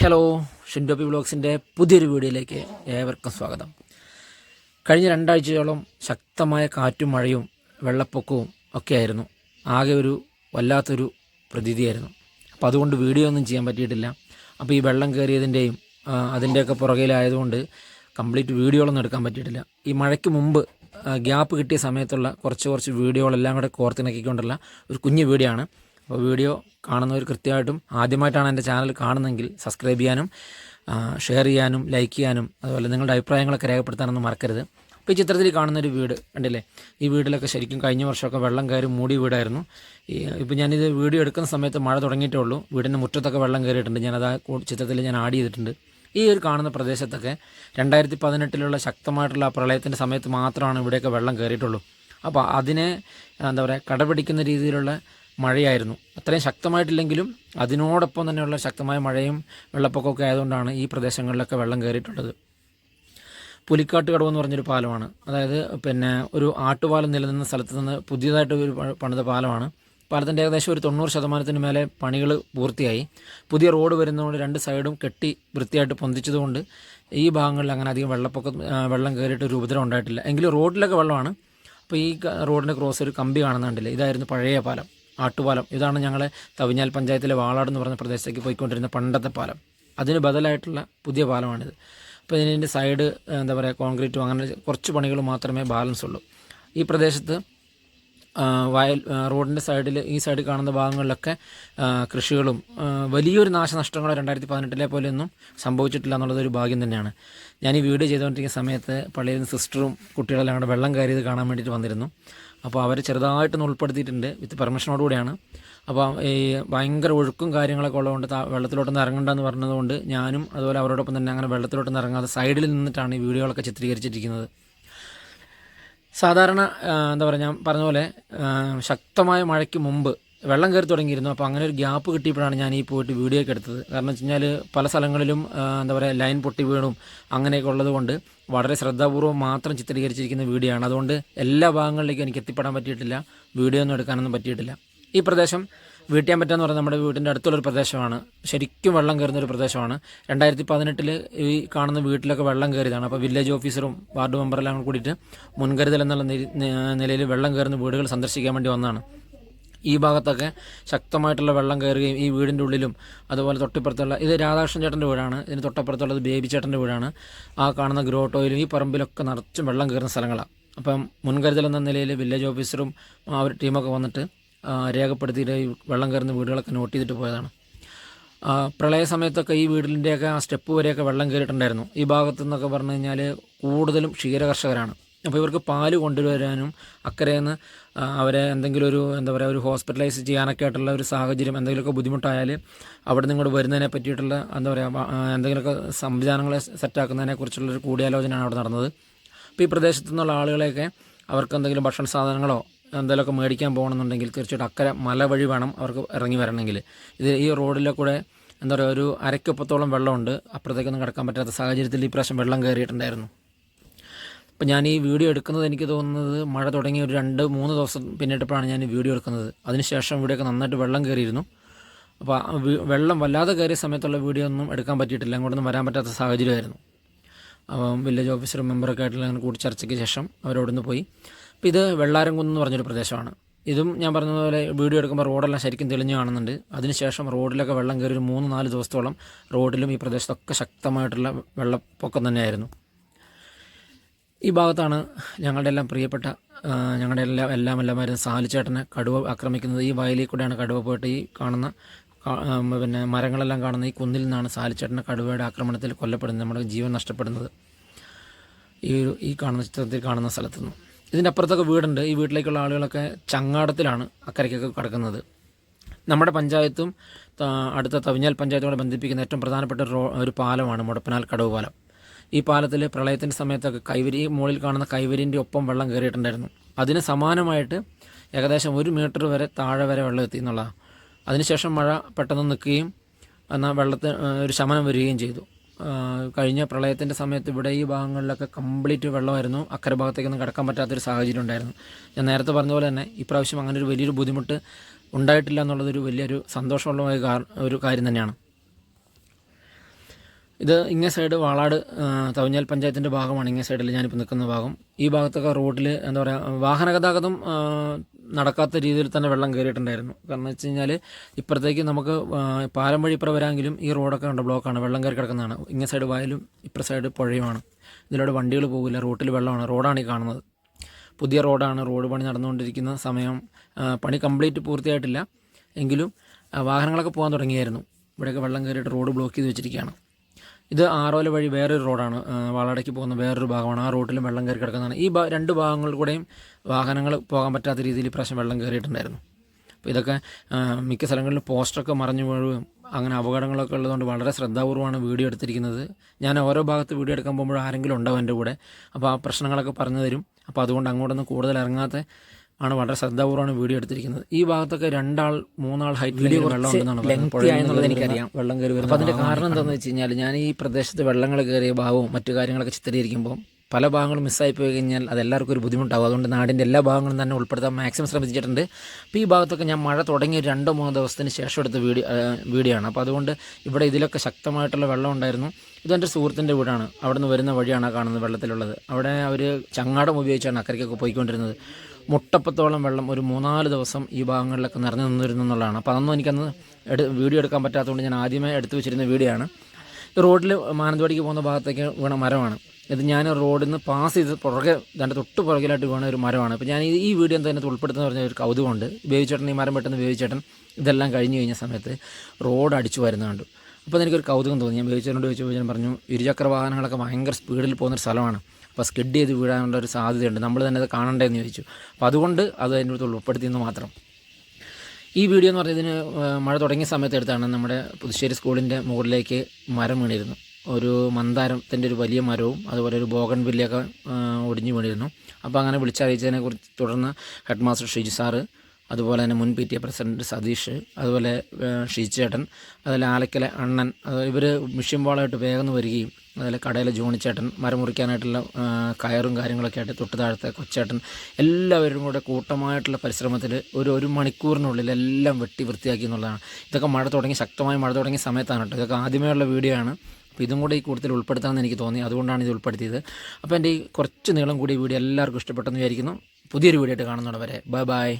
Hello ഷിൻഡോപ്പി വ്ളോഗ്സിന്റെ പുതിയൊരു വീഡിയോയിലേക്ക് ഏവർക്കും സ്വാഗതം. കഴിഞ്ഞ രണ്ടാഴ്ചയോളം ശക്തമായ കാറ്റും മഴയും വെള്ളപ്പൊക്കവും ഒക്കെ ആയിരുന്നു ആകെ ഒരു വല്ലാത്തൊരു പ്രതീതിയായിരുന്നു. അപ്പോൾ അതുകൊണ്ട് വീഡിയോ ഒന്നും ചെയ്യാൻ പറ്റിയിട്ടില്ല. അപ്പോൾ ഈ വെള്ളം കയറിയതിന്റെയും അതിന്റെയൊക്കെ പുറകിലായതുകൊണ്ട് കംപ്ലീറ്റ് വീഡിയോകളൊന്നും എടുക്കാൻ പറ്റിയിട്ടില്ല. ഈ മഴയ്ക്ക് മുമ്പ് ഗ്യാപ്പ് കിട്ടിയ സമയത്തുള്ള കുറച്ച് കുറച്ച് വീഡിയോകളെല്ലാം കൂടെ കോർത്തിണക്കിക്കൊണ്ടുള്ള ഒരു കുഞ്ഞു വീഡിയോ ആണ്. അപ്പോൾ വീഡിയോ കാണുന്നവർ കൃത്യമായിട്ടും ആദ്യമായിട്ടാണ് എന്റെ ചാനൽ കാണുന്നതെങ്കിൽ സബ്സ്ക്രൈബ് ചെയ്യാനും ഷെയർ ചെയ്യാനും ലൈക്ക് ചെയ്യാനും അതുപോലെ നിങ്ങളുടെ അഭിപ്രായങ്ങളൊക്കെ രേഖപ്പെടുത്താനൊന്നും മറക്കരുത്. അപ്പോൾ ഈ ചിത്രത്തിൽ കാണുന്ന ഒരു വീട് ഉണ്ടല്ലേ ഈ വീട്ടിലൊക്കെ ശരിക്കും കഴിഞ്ഞ വർഷമൊക്കെ വെള്ളം കയറി മൂടിയ വീടായിരുന്നു. ഇപ്പം ഞാനിത് വീഡിയോ എടുക്കുന്ന സമയത്ത് മഴ തുടങ്ങിയിട്ടേ ഉള്ളൂ. വീടിന്റെ മുറ്റത്തൊക്കെ വെള്ളം കയറിയിട്ടുണ്ട്. ഞാനത് ആ ചിത്രത്തിൽ ഞാൻ ആഡ് ചെയ്തിട്ടുണ്ട്. ഈ ഒരു കാണുന്ന പ്രദേശത്തൊക്കെ രണ്ടായിരത്തി പതിനെട്ടിലുള്ള ശക്തമായിട്ടുള്ള പ്രളയത്തിന്റെ സമയത്ത് മാത്രമാണ് ഇവിടെയൊക്കെ വെള്ളം കയറിയിട്ടുള്ളൂ. അപ്പോൾ അതിനെ എന്താ പറയുക കടപിടിക്കുന്ന രീതിയിലുള്ള മഴയായിരുന്നു. അത്രയും ശക്തമായിട്ടില്ലെങ്കിലും അതിനോടൊപ്പം തന്നെയുള്ള ശക്തമായ മഴയും വെള്ളപ്പൊക്കമൊക്കെ ആയതുകൊണ്ടാണ് ഈ പ്രദേശങ്ങളിലൊക്കെ വെള്ളം കയറിയിട്ടുള്ളത്. പുലിക്കാട്ട് കടവ് എന്ന് പറഞ്ഞൊരു പാലമാണ്. അതായത് പിന്നെ ഒരു ആട്ടുപാലം നിലനിന്ന സ്ഥലത്ത് നിന്ന് പുതിയതായിട്ട് ഒരു പണിത പാലമാണ്. പാലത്തിന്റെ ഏകദേശം ഒരു തൊണ്ണൂറ് ശതമാനത്തിന് മേലെ പണികൾ പൂർത്തിയായി. പുതിയ റോഡ് വരുന്നതുകൊണ്ട് രണ്ട് സൈഡും കെട്ടി വൃത്തിയായിട്ട് പൊന്തിച്ചതുകൊണ്ട് ഈ ഭാഗങ്ങളിൽ അങ്ങനെ അധികം വെള്ളപ്പൊക്കം വെള്ളം കയറിയിട്ട് ഒരു ഉപദ്രവം ഉണ്ടായിട്ടില്ല. എങ്കിലും റോഡിലൊക്കെ വെള്ളമാണ്. അപ്പോൾ ഈ റോഡിന്റെ ക്രോസ് ഒരു കമ്പി കാണുന്നുണ്ടല്ലേ? ഇതായിരുന്നു പഴയ പാലം. ആട്ടുപാലം. ഇതാണ് ഞങ്ങളെ തവിഞ്ഞാൽ പഞ്ചായത്തിലെ വാളാട് എന്ന് പറഞ്ഞ പ്രദേശത്തേക്ക് പോയിക്കൊണ്ടിരുന്ന പണ്ടത്തെ പാലം. അതിന് ബദലായിട്ടുള്ള പുതിയ പാലമാണിത്. അപ്പോൾ ഇതിന്റെ സൈഡ് എന്താ പറയുക കോൺക്രീറ്റും അങ്ങനെ കുറച്ച് പണികൾ മാത്രമേ ബാലൻസ് ഉള്ളൂ. ഈ പ്രദേശത്ത് വയൽ റോഡിന്റെ സൈഡിൽ ഈ സൈഡിൽ കാണുന്ന ഭാഗങ്ങളിലൊക്കെ കൃഷികളും വലിയൊരു നാശനഷ്ടങ്ങൾ രണ്ടായിരത്തി പതിനെട്ടിലെ പോലെയൊന്നും സംഭവിച്ചിട്ടില്ല എന്നുള്ളത് ഒരു ഭാഗ്യം തന്നെയാണ്. ഞാൻ ഈ വീഡിയോ ചെയ്തുകൊണ്ടിരിക്കുന്ന സമയത്ത് പള്ളിയിൽ നിന്ന് സിസ്റ്ററും കുട്ടികളെല്ലാം കൂടെ വെള്ളം കയറിയത് കാണാൻ വേണ്ടിയിട്ട് വന്നിരുന്നു. അപ്പോൾ അവരെ ചെറുതായിട്ടൊന്ന് ഉൾപ്പെടുത്തിയിട്ടുണ്ട്. വിത്ത് പെർമിഷനോട് കൂടിയാണ് അപ്പോൾ ഈ ഭയങ്കര ഒഴുക്കും കാര്യങ്ങളൊക്കെ ഉള്ളതുകൊണ്ട് വെള്ളത്തിലോട്ടൊന്നും ഇറങ്ങണ്ടെന്ന് പറഞ്ഞതുകൊണ്ട് ഞാനും അതുപോലെ അവരോടൊപ്പം തന്നെ അങ്ങനെ വെള്ളത്തിലോട്ടൊന്ന് ഇറങ്ങാതെ സൈഡിൽ നിന്നിട്ടാണ് ഈ വീഡിയോകളൊക്കെ ചിത്രീകരിച്ചിരിക്കുന്നത്. സാധാരണ എന്താ പറയുക ഞാൻ പറഞ്ഞ പോലെ ശക്തമായ മഴയ്ക്ക് മുമ്പ് വെള്ളം കയറി തുടങ്ങിയിരുന്നു. അപ്പോൾ അങ്ങനെ ഒരു ഗ്യാപ്പ് കിട്ടിയപ്പോഴാണ് ഞാൻ ഈ പോയിട്ട് വീഡിയോ ഒക്കെ എടുത്തത്. കാരണം വെച്ച് കഴിഞ്ഞാൽ പല സ്ഥലങ്ങളിലും എന്താ പറയുക ലൈൻ പൊട്ടി വീണും അങ്ങനെയൊക്കെ ഉള്ളത് കൊണ്ട് വളരെ ശ്രദ്ധാപൂർവം മാത്രം ചിത്രീകരിച്ചിരിക്കുന്ന വീഡിയോ ആണ്. അതുകൊണ്ട് എല്ലാ ഭാഗങ്ങളിലേക്കും എനിക്ക് എത്തിപ്പെടാൻ പറ്റിയിട്ടില്ല. വീഡിയോ ഒന്നും എടുക്കാനൊന്നും പറ്റിയിട്ടില്ല. ഈ പ്രദേശം വീട്ടിയാൻ എന്ന് പറയുന്നത് നമ്മുടെ വീടിന്റെ അടുത്തുള്ളൊരു പ്രദേശമാണ്. ശരിക്കും വെള്ളം കയറുന്ന ഒരു പ്രദേശമാണ്. രണ്ടായിരത്തി പതിനെട്ടിൽ ഈ കാണുന്ന വീട്ടിലൊക്കെ വെള്ളം കയറിയതാണ്. അപ്പോൾ വില്ലേജ് ഓഫീസറും വാർഡ് മെമ്പറെല്ലാം കൂടിയിട്ട് മുൻകരുതൽ എന്നുള്ള നിലയിൽ വെള്ളം കയറുന്ന വീടുകൾ സന്ദർശിക്കാൻ വേണ്ടി വന്നതാണ്. ഈ ഭാഗത്തൊക്കെ ശക്തമായിട്ടുള്ള വെള്ളം കയറുകയും ഈ വീടിന്റെ ഉള്ളിലും അതുപോലെ തൊട്ടിപ്പുറത്തുള്ള ഇത് രാധാകൃഷ്ണൻ ചേട്ടന്റെ വീടാണ്. ഇതിന് തൊട്ടപ്പുറത്തുള്ളത് ബേബി ചേട്ടന്റെ വീടാണ്. ആ കാണുന്ന ഗ്രോട്ടോയിലും ഈ പറമ്പിലൊക്കെ നിറച്ചും വെള്ളം കയറുന്ന സ്ഥലങ്ങളാണ് അപ്പം മുൻകരുതൽ എന്ന നിലയിൽ വില്ലേജ് ഓഫീസറും ആ ഒരു ടീമൊക്കെ വന്നിട്ട് രേഖപ്പെടുത്തിയിട്ട് ഈ വെള്ളം കയറുന്ന വീടുകളൊക്കെ നോട്ട് ചെയ്തിട്ട് പോയതാണ്. പ്രളയ സമയത്തൊക്കെ ഈ വീടിന്റെയൊക്കെ ആ സ്റ്റെപ്പ് വരെയൊക്കെ വെള്ളം കയറിയിട്ടുണ്ടായിരുന്നു. ഈ ഭാഗത്തു നിന്നൊക്കെ പറഞ്ഞു കഴിഞ്ഞാൽ കൂടുതലും ക്ഷീരകർഷകരാണ്. അപ്പോൾ ഇവർക്ക് പാൽ കൊണ്ടുവരാനും അക്കരെ നിന്ന് അവരെ എന്തെങ്കിലും ഒരു എന്താ പറയുക ഒരു ഹോസ്പിറ്റലൈസ് ചെയ്യാനൊക്കെ ആയിട്ടുള്ള ഒരു സാഹചര്യം എന്തെങ്കിലുമൊക്കെ ബുദ്ധിമുട്ടായാൽ അവിടെ നിന്ന് ഇങ്ങോട്ട് വരുന്നതിനെ പറ്റിയിട്ടുള്ള എന്താ പറയുക എന്തെങ്കിലുമൊക്കെ സംവിധാനങ്ങളെ സെറ്റാക്കുന്നതിനെ കുറിച്ചുള്ള ഒരു കൂടിയാലോചനയാണ് അവിടെ നടന്നത്. അപ്പോൾ ഈ പ്രദേശത്തു നിന്നുള്ള ആളുകളെയൊക്കെ അവർക്ക് എന്തെങ്കിലും ഭക്ഷണ സാധനങ്ങളോ എന്തെങ്കിലുമൊക്കെ മേടിക്കാൻ പോകണമെന്നുണ്ടെങ്കിൽ തീർച്ചയായിട്ടും അക്കരെ മല വഴി വേണം അവർക്ക് ഇറങ്ങി വരണമെങ്കിൽ. ഇത് ഈ റോഡിലെ കൂടെ എന്താ പറയുക ഒരു അരക്കൊപ്പത്തോളം വെള്ളമുണ്ട്. അപ്പുറത്തേക്കൊന്നും കിടക്കാൻ പറ്റാത്ത സാഹചര്യത്തിൽ ഈ പ്രാവശ്യം വെള്ളം കയറിയിട്ടുണ്ടായിരുന്നു. അപ്പോൾ ഞാൻ ഈ വീഡിയോ എടുക്കുന്നത് എനിക്ക് തോന്നുന്നത് മഴ തുടങ്ങി ഒരു രണ്ട് മൂന്ന് ദിവസം പിന്നിട്ടപ്പോഴാണ് ഞാൻ വീഡിയോ എടുക്കുന്നത്. അതിനുശേഷം ഇവിടെയൊക്കെ നന്നായിട്ട് വെള്ളം കയറിയിരുന്നു. അപ്പോൾ വെള്ളം വല്ലാതെ കയറിയ സമയത്തുള്ള വീഡിയോ ഒന്നും എടുക്കാൻ പറ്റിയിട്ടില്ല. അങ്ങോട്ടൊന്നും വരാൻ പറ്റാത്ത സാഹചര്യമായിരുന്നു. അപ്പം വില്ലേജ് ഓഫീസർ മെമ്പറൊക്കെ ആയിട്ടുള്ള അങ്ങനെ കൂടി ചർച്ചയ്ക്ക് ശേഷം അവരോടൊന്ന് പോയി. അപ്പോൾ ഇത് വെള്ളാരംകുന്ന് എന്ന് പറഞ്ഞൊരു പ്രദേശമാണ്. ഇതും ഞാൻ പറഞ്ഞതുപോലെ വീഡിയോ എടുക്കുമ്പോൾ റോഡെല്ലാം ശരിക്കും തെളിഞ്ഞു കാണുന്നുണ്ട്. അതിനുശേഷം റോഡിലൊക്കെ വെള്ളം കയറി ഒരു മൂന്ന് നാല് ദിവസത്തോളം റോഡിലും ഈ പ്രദേശത്തൊക്കെ ശക്തമായിട്ടുള്ള വെള്ളപ്പൊക്കം തന്നെയായിരുന്നു. ഈ ഭാഗത്താണ് ഞങ്ങളുടെ എല്ലാം പ്രിയപ്പെട്ട ഞങ്ങളുടെ എല്ലാം എല്ലാം എല്ലാമായിരുന്നു സാലിച്ചേട്ടനെ കടുവ ആക്രമിക്കുന്നത്. ഈ വയലിൽ കൂടെയാണ് കടുവ പോയിട്ട് ഈ കാണുന്ന പിന്നെ മരങ്ങളെല്ലാം കാണുന്ന ഈ കുന്നിൽ നിന്നാണ് സാലിച്ചേട്ടനെ കടുവയുടെ ആക്രമണത്തിൽ കൊല്ലപ്പെടുന്നത് നമ്മുടെ ജീവൻ നഷ്ടപ്പെടുന്നത്. ഈ ഒരു ഈ കാണുന്ന ചിത്രത്തിൽ കാണുന്ന സ്ഥലത്തു നിന്ന് ഇതിന്റെ അപ്പുറത്തൊക്കെ വീടുണ്ട്. ഈ വീട്ടിലേക്കുള്ള ആളുകളൊക്കെ ചങ്ങാടത്തിലാണ് അക്കരയ്ക്കൊക്കെ കിടക്കുന്നത്. നമ്മുടെ പഞ്ചായത്തും അടുത്ത തവിഞ്ഞാൽ പഞ്ചായത്തോടെ ബന്ധിപ്പിക്കുന്ന ഏറ്റവും പ്രധാനപ്പെട്ട ഒരു പാലമാണ് മുടപ്പനാൽ കടവ് പാലം. ഈ പാലത്തിൽ പ്രളയത്തിന്റെ സമയത്തൊക്കെ കൈവരി മുകളിൽ കാണുന്ന കൈവരിന്റെ ഒപ്പം വെള്ളം കയറിയിട്ടുണ്ടായിരുന്നു. അതിന് സമാനമായിട്ട് ഏകദേശം ഒരു മീറ്റർ വരെ താഴെ വരെ വെള്ളം എത്തി എന്നുള്ളതാണ് അതിനുശേഷം മഴ പെട്ടെന്ന് നിൽക്കുകയും എന്നാൽ വെള്ളത്തിന് ഒരു ശമനം വരികയും ചെയ്തു. കഴിഞ്ഞ പ്രളയത്തിന്റെ സമയത്ത് ഇവിടെ ഈ ഭാഗങ്ങളിലൊക്കെ കംപ്ലീറ്റ് വെള്ളമായിരുന്നു. അക്കരെ ഭാഗത്തേക്കൊന്നും കിടക്കാൻ പറ്റാത്തൊരു സാഹചര്യം ഉണ്ടായിരുന്നു. ഞാൻ നേരത്തെ പറഞ്ഞ പോലെ തന്നെ ഇപ്രാവശ്യം അങ്ങനെ ഒരു വലിയൊരു ബുദ്ധിമുട്ട് ഉണ്ടായിട്ടില്ല എന്നുള്ളതൊരു വലിയൊരു സന്തോഷമുള്ള ഒരു കാര്യം തന്നെയാണ്. ഇത് ഇങ്ങേ സൈഡ് വാളാട് തവഞ്ഞാൽ പഞ്ചായത്തിന്റെ ഭാഗമാണ് ഇങ്ങേ സൈഡിൽ ഞാനിപ്പോൾ നിൽക്കുന്ന ഭാഗം. ഈ ഭാഗത്തൊക്കെ റോഡിൽ എന്താ പറയുക വാഹന ഗതാഗതം നടക്കാത്ത രീതിയിൽ തന്നെ വെള്ളം കയറിയിട്ടുണ്ടായിരുന്നു കാരണം വെച്ച് കഴിഞ്ഞാൽ ഇപ്പുറത്തേക്ക് നമുക്ക് പാലം വഴി ഇപ്പുറം വരാമെങ്കിലും ഈ റോഡൊക്കെ ഉണ്ട് ബ്ലോക്കാണ് വെള്ളം കയറി കിടക്കുന്നതാണ്. ഇങ്ങേ സൈഡ് വയലും ഇപ്പുറ സൈഡ് പുഴയുമാണ്. ഇതിലൂടെ വണ്ടികൾ പോകില്ല റോട്ടിൽ വെള്ളമാണ് റോഡാണ് ഈ കാണുന്നത്. പുതിയ റോഡാണ് റോഡ് പണി നടന്നുകൊണ്ടിരിക്കുന്ന സമയം പണി കംപ്ലീറ്റ് പൂർത്തിയായിട്ടില്ല. എങ്കിലും വാഹനങ്ങളൊക്കെ പോകാൻ തുടങ്ങിയായിരുന്നു. ഇവിടെയൊക്കെ വെള്ളം കയറിയിട്ട് റോഡ് ബ്ലോക്ക് ചെയ്ത് വെച്ചിരിക്കുകയാണ്. ഇത് ആറോല വഴി വേറൊരു റോഡാണ്. വാളടയ്ക്ക് പോകുന്ന വേറൊരു ഭാഗമാണ്. ആ റോഡിലും വെള്ളം കയറി കിടക്കുന്നതാണ്. ഈ രണ്ട് ഭാഗങ്ങളിൽ കൂടെയും വാഹനങ്ങൾ പോകാൻ പറ്റാത്ത രീതിയിൽ ഇപ്രാവശ്യം വെള്ളം കയറിയിട്ടുണ്ടായിരുന്നു. അപ്പോൾ ഇതൊക്കെ മിക്ക സ്ഥലങ്ങളിലും പോസ്റ്ററൊക്കെ മറിഞ്ഞു വീഴുകയും അങ്ങനെ അപകടങ്ങളൊക്കെ ഉള്ളതുകൊണ്ട് വളരെ ശ്രദ്ധാപൂർവമാണ് വീഡിയോ എടുത്തിരിക്കുന്നത്. ഞാൻ ഓരോ ഭാഗത്ത് വീഡിയോ എടുക്കാൻ പോകുമ്പോൾ ആരെങ്കിലും ഉണ്ടാവും എന്റെ കൂടെ? അപ്പോൾ ആ പ്രശ്നങ്ങളൊക്കെ പറഞ്ഞു തരും. അപ്പോൾ അതുകൊണ്ട് അങ്ങോട്ടൊന്നും കൂടുതൽ ഇറങ്ങാത്ത ആണ് വളരെ ശ്രദ്ധാപൂർവമാണ് വീഡിയോ എടുത്തിരിക്കുന്നത്. ഈ ഭാഗത്തൊക്കെ രണ്ടാൾ മൂന്നാൾ ഹൈറ്റ് വീഡിയോ വെള്ളം ഉണ്ടെന്നാണ് എനിക്കറിയാം. വെള്ളം കയറി വരുന്നത് അപ്പോൾ അതിന്റെ കാരണം എന്താണെന്ന് വെച്ച് കഴിഞ്ഞാൽ ഞാൻ ഈ പ്രദേശത്ത് വെള്ളങ്ങൾ കയറിയ ഭാഗവും മറ്റു കാര്യങ്ങളൊക്കെ ചിത്രീകരിക്കുമ്പോൾ പല ഭാഗങ്ങളും മിസ്സായി പോയി കഴിഞ്ഞാൽ അത് എല്ലാവർക്കും ഒരു ബുദ്ധിമുട്ടാവും. അതുകൊണ്ട് നാടിന്റെ എല്ലാ ഭാഗങ്ങളും തന്നെ ഉൾപ്പെടുത്താൻ മാക്സിമം ശ്രമിച്ചിട്ടുണ്ട്. അപ്പോൾ ഈ ഭാഗത്തൊക്കെ ഞാൻ മഴ തുടങ്ങിയ ഒരു രണ്ടോ മൂന്നോ ദിവസത്തിന് ശേഷം എടുത്ത വീഡിയോ വീഡിയോ ആണ് അപ്പോൾ അതുകൊണ്ട് ഇവിടെ ഇതിലൊക്കെ ശക്തമായിട്ടുള്ള വെള്ളം ഉണ്ടായിരുന്നു. ഇതെന്റെ സുഹൃത്തിന്റെ വീടാണ്. അവിടെ നിന്ന് വരുന്ന വഴിയാണ് കാണുന്നത് വെള്ളത്തിലുള്ളത്. അവിടെ അവർ ചങ്ങാടം ഉപയോഗിച്ചാണ് അക്കരയ്ക്കൊക്കെ പോയിക്കൊണ്ടിരുന്നത്. മുട്ടപ്പത്തോളം വെള്ളം ഒരു മൂന്നാൽ ദിവസം ഈ ഭാഗങ്ങളിലൊക്കെ നിറഞ്ഞു നിന്നിരുന്നു എന്നുള്ളതാണ്. അപ്പോൾ അതൊന്നും എനിക്കന്ന് എടു വീഡിയോ എടുക്കാൻ പറ്റാത്തതുകൊണ്ട് ഞാൻ ആദ്യമേ എടുത്തു വെച്ചിരുന്ന വീഡിയോ ആണ് റോഡിൽ മാനന്തവാടിക്ക് പോകുന്ന ഭാഗത്തേക്ക് വീണ മരമാണ്. ഇത് ഞാൻ റോഡിൽ നിന്ന് പാസ് ചെയ്ത് പുറകെ രണ്ട് തൊട്ട് പുറകിലായിട്ട് വീണ ഒരു മരമാണ്. അപ്പോൾ ഞാൻ ഈ- വീഡിയോ വീഡിയോ എന്താ ഉൾപ്പെടുത്തുന്ന പറഞ്ഞ ഒരു കൗതുകമുണ്ട്. ബേബിച്ചേട്ടൻ ഈ മരം പെട്ടെന്ന് ബേബിച്ചേട്ടൻ ഇതെല്ലാം കഴിഞ്ഞ് കഴിഞ്ഞ സമയത്ത് റോഡ് അടിച്ചു വരുന്നുണ്ട് അപ്പോൾ എനിക്കൊരു കൗതുകം തോന്നി. ഞാൻ ബേബിച്ചേട്ടനോട് ചോദിച്ചപ്പോൾ ഞാൻ പറഞ്ഞു ഇരുചക്ര വാഹനങ്ങളൊക്കെ ഭയങ്കര സ്പീഡിൽ പോകുന്നൊരു സ്ഥലമാണ്. അപ്പോൾ സ്കിഡ് ചെയ്ത് വീഴാനുള്ള ഒരു സാധ്യതയുണ്ട്. നമ്മൾ തന്നെ അത് കാണണ്ടേന്ന് ചോദിച്ചു. അപ്പോൾ അതുകൊണ്ട് അത് അതിന്റെ അടുത്ത് ഉൾപ്പെടുത്തിയെന്ന് മാത്രം. ഈ വീഡിയോ എന്ന് പറഞ്ഞതിന് മഴ തുടങ്ങിയ സമയത്ത് എടുത്താണ് നമ്മുടെ പുതുശ്ശേരി സ്കൂളിന്റെ മുകളിലേക്ക് മരം വീണിരുന്നു. ഒരു മന്ദാരത്തിന്റെ ഒരു വലിയ മരവും അതുപോലെ ഒരു ബോഗൺ ബില്ലൊക്കെ ഒടിഞ്ഞു വീണിരുന്നു. അപ്പോൾ അങ്ങനെ വിളിച്ചറിയിച്ചതിനെ കുറിച്ച് തുടർന്ന് ഹെഡ് മാസ്റ്റർ ഷിജു സാറ് അതുപോലെ തന്നെ മുൻ P T A president Satheesh അതുപോലെ ഷീച്ചേട്ടൻ അതുപോലെ ആലക്കലെ അണ്ണൻ ഇവർ മിഷ്യൻ ബോളായിട്ട് വേഗം വരികയും അതുപോലെ കടയിലെ ജോണിച്ചേട്ടൻ മരം മുറിക്കാനായിട്ടുള്ള കയറും കാര്യങ്ങളൊക്കെ ആയിട്ട് തൊട്ട് താഴത്തെ കൊച്ചേട്ടൻ എല്ലാവരും കൂടെ കൂട്ടമായിട്ടുള്ള പരിശ്രമത്തിൽ ഒരു ഒരു മണിക്കൂറിനുള്ളിൽ എല്ലാം വെട്ടി വൃത്തിയാക്കി എന്നുള്ളതാണ്. ഇതൊക്കെ മഴ തുടങ്ങി ശക്തമായ മഴ തുടങ്ങിയ സമയത്താണ് കേട്ടോ. ഇതൊക്കെ ആദ്യമേ ഉള്ള വീഡിയോ ആണ്. അപ്പോൾ ഇതും കൂടെ ഈ കൂടുതൽ ഉൾപ്പെടുത്താമെന്ന് എനിക്ക് തോന്നി. അതുകൊണ്ടാണ് ഇത് ഉൾപ്പെടുത്തിയത്. അപ്പോൾ എന്റെ ഈ കുറച്ച് നീളം കൂടി വീഡിയോ എല്ലാവർക്കും ഇഷ്ടപ്പെട്ടെന്ന് വിചാരിക്കുന്നു. പുതിയൊരു വീഡിയോ ആയിട്ട് കാണുന്നവിടെ ബൈ ബൈ.